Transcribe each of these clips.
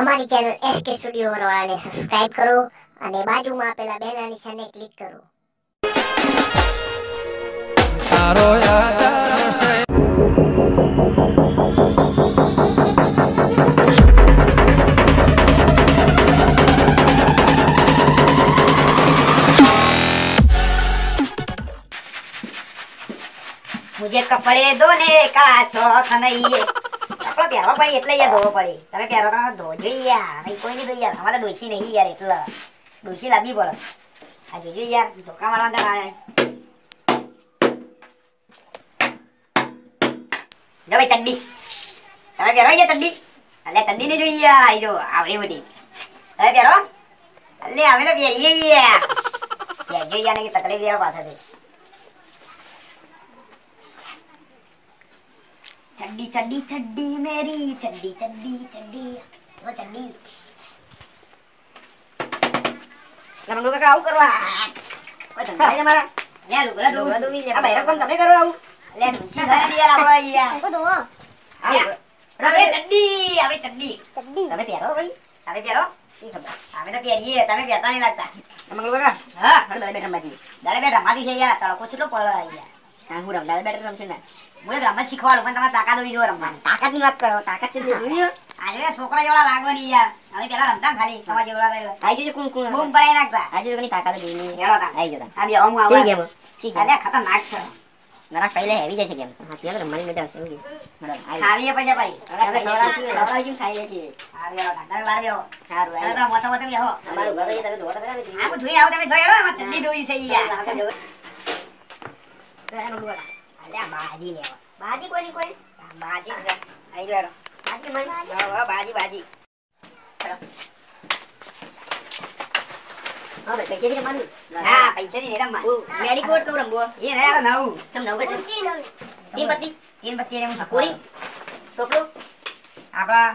અમારી channel SK studio વાળાને subscribe કરો અને બાજુમાં આપેલા બેના નિશાનને ક્લિક કરો. તારો मुझे कपड़े धोने का शौक કપડો પહેરવા પડી એટલે યાર ધોવો પડી. તમે પહેરો તો ધોજો યાર. નહીં, કોઈ નહીં યાર. અમારે ડોસી નહીં યાર એટલે. ડોસી લાવવી પડે. આ જોજો યાર. ધોકા મારવા તો જો ભાઈ ચડ્ડી. તમે પહેરો યાર ચડ્ડી? એટલે ચડ્ડી ને જોઈએ યાર. આવી જો, આવડી મોટી. તમે પહેરો? એટલે અમે તો પહેરીએ યાર. પહેરજો યાર તકલીફ યાર પાછળથી. candi candi candi meri candi candi candi वो candi, Lamun duka kau kerwa. Oh, jangan aja mana? Ya, lu kira dulu. Apa ya, kon tapi kerwa. Lihat, sih siapa dia apa iya. Aku tuh. Ya. Rabe apa abe candi? Candi. Tapi piaro apa? Tapi piaro. Tapi tapi piari, tapi piar tani lagta. Emang lu kira? Hah, ada beda sama sih. Dari beda mati sih ya, kalau kucuk lu pola iya. હા હું રમતા better રમશે ને હું એક રમત શીખવાડું પણ તમારે તાકાત હોવી જોઈએ રમવાની તાકાતની વાત કરો તાકાત છે આજે છોકરા જેવડા લાગવાની યાર હવે પેલા રમતા ખાલી તમારા જેવડા રહેલા આઈ જજો કોણ કોણ બૂમ પડાઈ નાખતા આજે કોની તાકાત નહીં હેડો તા આઈ જતા આ બે હું આવા આવું ગેમ શી ગેમ અલ્યા ખતરનાક છે નરા પહેલે હેવી જશે ગેમ હા ચાલો રમવાની મજા આવશે ઓકે ખાવીએ પછી ભાઈ હવે નવરાત્રી નવરાત્રી ખાઈ લે છે હા બેહો તમે બાર બેહો સારું આઈ મોટા મોટા બેહો અમારું ઘર તમે ધોતા ને આ બધું ધોઈ આવો તમે ધોઈ હેડો આમાં ઠંડી ધોઈ છે યાર અલ્યા બાજી લેવા બાજી કોઈની કોઈ બાજી છે આઈ જો હેડો બાજી મળી હા, હા, બાજી બાજી હા ભાઈ પૈસા થી રમવાનું હા પૈસા ની રમવા મેડિકોટ કહું રમવો એ રે આ નવું તમ નવ બેઠા તીન પત્તી તીન હું પૂરી ટોપલો આપણા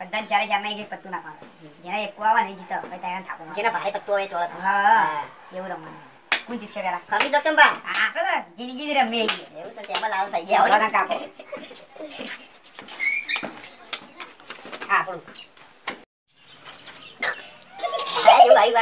બધાને ચારે ચાર એક એક પત્તું નાખવાનું જેને એક આવે ને જીતો પછી તેને થાપો જેના ભારે પત્તો આવે ચોળા હા એવું રમવાનું ગુજી છે પેલા. ખમી શકશો બા. આપણે તો જિંદગી રમે એવું છે ટેબલ આવ થઈ ગયા. ઓલા કાપો આપણું ભાઈ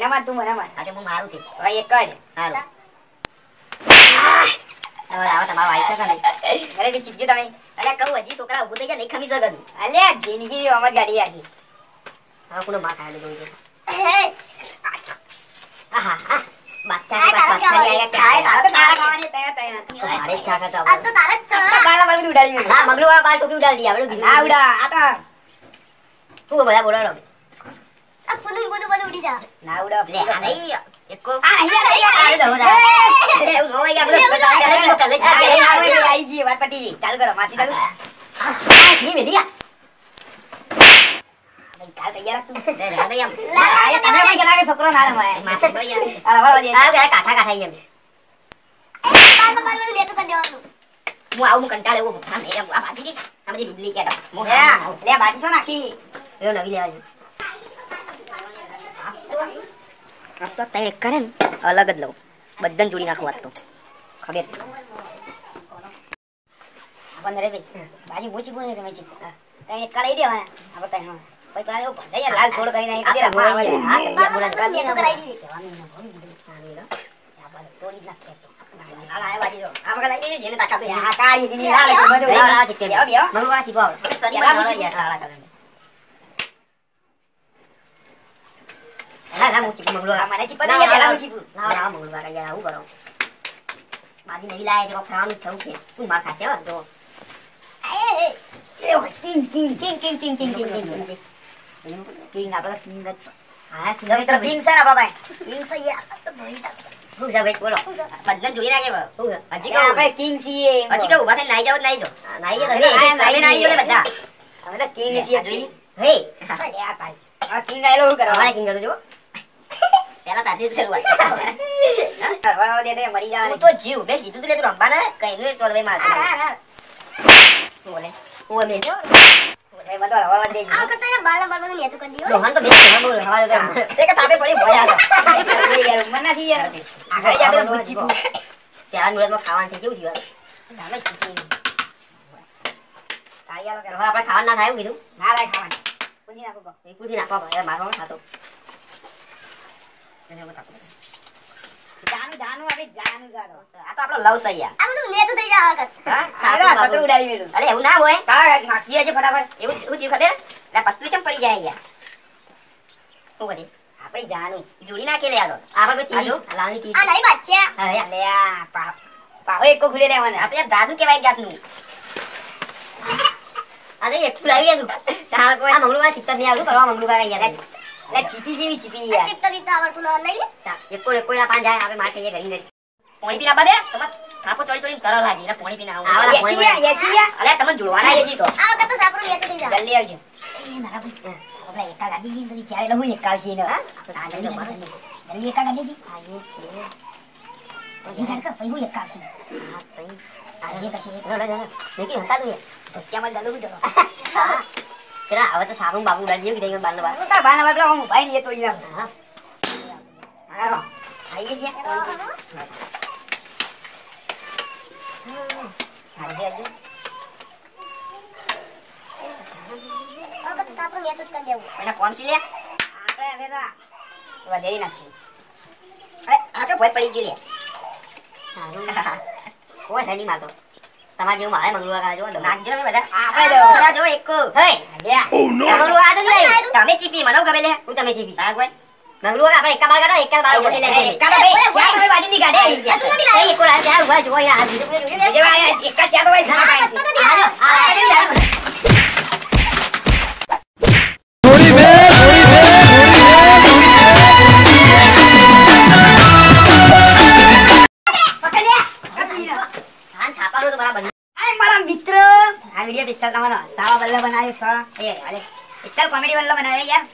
ના માર તું મારું. અરે બી ચીપજો તમે અરે કહું હજી છોકરા ઉભું થઈ જાય નહીં ખમી શકતું અલે જિંદગી ની અમાર ગાડી આખી હા કોનો બાત આયો દો આહા હા બચ્ચા ની બાત બચ્ચા ની આયા તારે તારે ખાવાની તૈયાર તૈયાર અરે ચા ખાતા આ તો તારે ચા બાલા બાલ ઉડાડી મેં હા મગલું આ બાલ ટોપી ઉડાડી આપણે હા ઉડા આ તો તું બધા બોલાડો આ ફૂદું બધું બધું ઉડી જા ના ઉડા લે આ નહીં. કાઠા કાઠા એમ હું આવું કંટાળે એવો આમ એમ આ બાજી હું લે બાજી છો નાખી એ નવી લેવા આ તૈણ એક ને અલગ જ લઉં. બધાને જોડી નાખું વાત તો. ખબર છે. પંદર ભાઈ બાજુ ઓછી બોલે તમે ચીકો તૈણ એક કાલે દેવાના. આપણે તૈણ પછી પેલા ભજાઈ લાલ છોડ કરીને તોડી નાખ્યા તો. આ કાળી લાલ બધું લાલ આ ચીકે બે બે મરવા ચીકો લાલ કલર કાળા કલરનો. ના, ના, હું ચીપો મગલું આ મને ચીપો લાવ, દઈએ, લાવ, પેલા લાવ. હું ચીપું. લાવ, લાવ, મગલું વાળા યાર, આવું કરો. બાજી નવી લાયા છે, કોક ખાવાનું જ થવું છે. તું માર ખાશે હો, જો. એવું, king, king, king, king, king, king, king, king, king. King, આપણે તો કિંગ જ છે. હા, જો મિત્રો, કિંગ છે ને આપણા પાસે. કિંગ છે યાર. શું છે ભાઈ, બોલો. બધાને જોડી નાખે ભાઈ. શું છે? હજી એટલે કહું. આપણે કિંગ છીએ એમ પછી કહો. કે ઊભા થઈને નાઈ જાઓ તો નાઈ જાઓ. હા, નાઈએ તમે તમે, હા, તમે નાઈ જાઓ ને બધા. અમે તો કિંગ લે, છીએ આ જોઈ. હે અરે આ ભાઈ આ કિંગ આયેલો શું કરવા અમારે કિંગ હતું જો. પેલા તારથી શરૂઆત હળવા દે દે મરી જા હું તો જીવ બે કીધું તું લે તું રંબાને કઈ નું તો ભાઈ માર બોલે હું બે જો નુરતમાં ખાવાનું કેવું જીવા તમે ચીકી ના થાય એવું કીધું. ના થાય ખાવાનું. પૂછી નાખો પૂછી નાખો મારો ખાતો. જાનું જાનું આપણે જાનું જાનો આ તો આપણો લવ સહી આ બધું નેચું થઈ જાય વખત. હા સાગા સતરું ઉડાવી મેલું. અરે એવું ના હોય. તાળા નાખી છે ફટાફટ. એવું એવું થયું ખબર? એટલે પતલી ચમ પડી જાય યાર શું કરી? આપણી જાનું. જોડી નાખી લે આ તો. આ વખત તીજો. લાવની તીજ. આ નહીં બાચ્યા. હા લે આ પા પાહો એકો ખુલે લેવાના. આ તો યાર જાદુ કહેવાય જાતનું. આ એક લાવી યાર તારા કોઈ આ મંગળવાર ચિત્ત નહીં આવતું કરવા મંગળવાર યાર લે ચીપી જેવી ચીપી યાર. ચીપ ચિત્ત બીત્ત આવડતું ન- નહીં લે. એકો એકો ના જાય આપણે માર ખાઈએ ઘરી ઘરી પાણી પીના બાદે તમે થાપો ચોડી ચોડી તરલ લાગી એટલે પાણી પીના આવો. યચી યા યચી યા અલે તમે જોડવાના યજી તો. આ વખત તો સાપરો નેચું થઈ જા જલ્દી આવજો. એ નારા ભાઈ આપણા એકા ગાડી જી બધી ચારે લહુ એકાવશી ને હા? આ જલ્દી જલ્દી જલ્દી એકા ગાડી જી એ ગાડ કર પછી હું એકાવશી આજે કશી મેકી હતા તું ભત્યામાં દલું જરો હા. તેરા હવે તો સારું બાબુ ઉડાડી કીધું બાર બાર હું તાર બાના બાપલા હું ભાઈ ની એ તોડી નાખ હા હારો આઈએ છે આજે આજે તો જ કરી દેવું. એને કોણ સી લે આપણે હવે વધેરી નાખી આ તો ભોય પડી ગયું લે કોઈ હેડી મારતો તમારે જેવું મારે મંગળવાર કાલે જો નાખજો ને બધા આપણે જો. બધા જો એક હે લ્યા મંગળવાર આ તો નહીં તમે ચીપી મને ગમે લે હું તમે ચીપી તાર કોઈ આપડે આપણે એકા બાર કાઢો એકા બાર લે એકા એક ઊભા જો આ બીજો એકા તો ભાઈ આ આ આ વિડિયો વિશાલ તમારો સાવા બલ્લો બનાવ્યો સા એ અરે વિશાલ કોમેડી બલ્લો બનાવ્યો યાર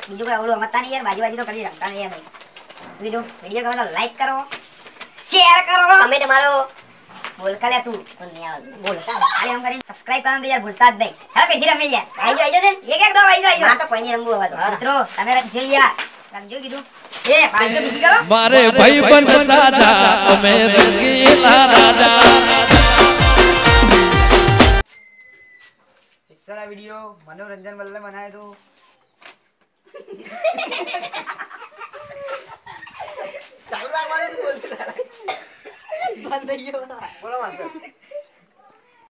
બીજું કોઈ અવળું સમજતા નહીં યાર બાજુ બાજુ તો કરી રમતા નહીં યાર ભાઈ બીજું વિડિયો ગમે તો લાઈક કરો શેર કરો તમે તમારો બોલ કાલે તું નહીં આવે બોલ ખાલી એમ કરીને સબસ્ક્રાઇબ કરવાનું તો યાર ભૂલતા જ નહીં હવે પેઠી રમી યાર આઈજો આઈજો ને એક એક દો આઈ જાય માર તો કોઈ નહીં રમવું હવે તો મિત્રો તમે રમજો યાર રમજો કીધું એ પાંચસો બીજી કરો મારે ભાઈ બંધ સાજા અમે રંગીલા રાજા વિશાળ વીડિયો મનોરંજન વલ્લે બનાવ્યો તો. ચાલુ રાખવાનું બોલતું બંધ થઈ ગયો. બોલો માસ્ટર.